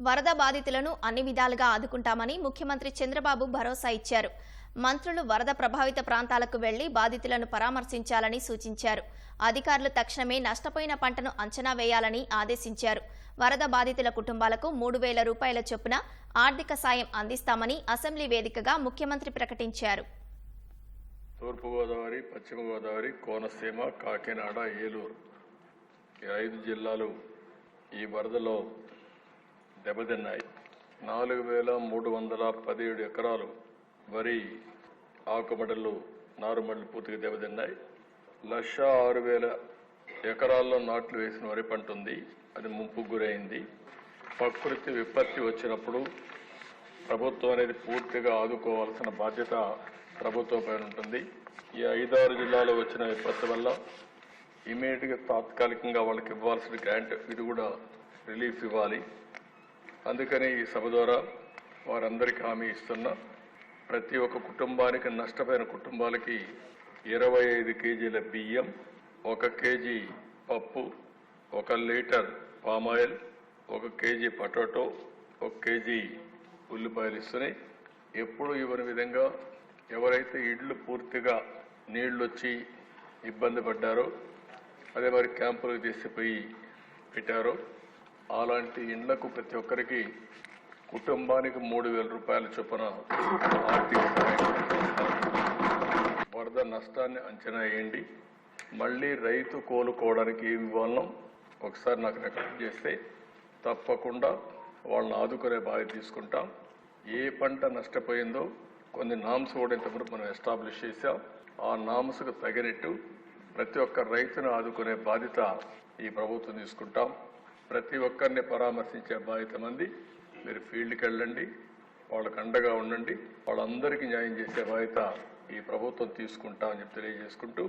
వరద బాధితులను అన్ని విధాలుగా ఆదుకుంటామని ముఖ్యమంత్రి చంద్రబాబు భరోసా ఇచ్చారు. మంత్రులు వరద ప్రభావిత ప్రాంతాలకు వెళ్ళి బాధితులను పరామర్శించాలని సూచించారు. అధికారులు తక్షణమే నష్టపోయిన పంటను అంచనా వేయాలని ఆదేశించారు. వరద బాధితుల కుటుంబాలకు మూడు వేల రూపాయల చొప్పున ఆర్థిక సాయం అందిస్తామని అసెంబ్లీ వేదికగా ముఖ్యమంత్రి ప్రకటించారు. తూర్పుగోదావరి పశ్చిమ గోదావరి కోనసీమ కాకినాడ ఏలూరు ఐదు జిల్లాలు ఈ వరదలో దెబ్బతిన్నాయి. నాలుగు వేల మూడు వందల పదిహేడు ఎకరాలు వరి ఆకుమడలు నారుమడలు పూర్తిగా దెబ్బతిన్నాయి. లక్ష ఆరు వేల ఎకరాల్లో నాట్లు వేసిన వరి పంట ఉంది. అది ముంపు గురైంది. ప్రకృతి విపత్తి వచ్చినప్పుడు ప్రభుత్వం అనేది పూర్తిగా ఆదుకోవాల్సిన బాధ్యత ప్రభుత్వం పైన ఉంటుంది. ఈ ఐదారు జిల్లాలో వచ్చిన విపత్తు వల్ల ఇమీడియట్గా తాత్కాలికంగా వాళ్ళకి ఇవ్వాల్సిన గ్రాంట్ ఇది కూడా రిలీఫ్ ఇవ్వాలి. అందుకని ఈ సభ ద్వారా వారందరికీ హామీ ఇస్తున్నా. ప్రతి ఒక్క కుటుంబానికి నష్టపోయిన కుటుంబాలకి ఇరవై ఐదు కేజీల బియ్యం ఒక కేజీ పప్పు ఒక లీటర్ పామాయిల్ ఒక కేజీ పొటాటో ఒక కేజీ ఉల్లిపాయలు ఇస్తున్నాయి ఎప్పుడు ఇవ్వని విధంగా ఎవరైతే ఇళ్ళు పూర్తిగా నీళ్ళు వచ్చి ఇబ్బంది పడ్డారో అదే మరి క్యాంపులకు తీసిపోయి పెట్టారో అలాంటి ఇండ్లకు ప్రతి ఒక్కరికి కుటుంబానికి మూడు వేల రూపాయల చొప్పున ఆర్థిక వరద నష్టాన్ని అంచనా వేయండి. మళ్ళీ రైతు కోలుకోవడానికి ఏమి ఇవ్వాలనో ఒకసారి నాకు రికార్డ్ చేస్తే తప్పకుండా వాళ్ళని ఆదుకునే బాధ్యత తీసుకుంటాం. ఏ పంట నష్టపోయిందో కొన్ని నామ్స్ కూడా ఇంతకుముందు మనం ఎస్టాబ్లిష్ చేశాం. ఆ నామ్స్కు తగినట్టు ప్రతి ఒక్క రైతును ఆదుకునే బాధ్యత ఈ ప్రభుత్వం తీసుకుంటాం. ప్రతి ఒక్కరిని పరామర్శించే బాధ్యత మంది. మీరు ఫీల్డ్కి వెళ్ళండి వాళ్ళకు అండగా ఉండండి వాళ్ళందరికీ న్యాయం చేసే బాధ్యత ఈ ప్రభుత్వం తీసుకుంటామని చెప్పి తెలియజేసుకుంటూ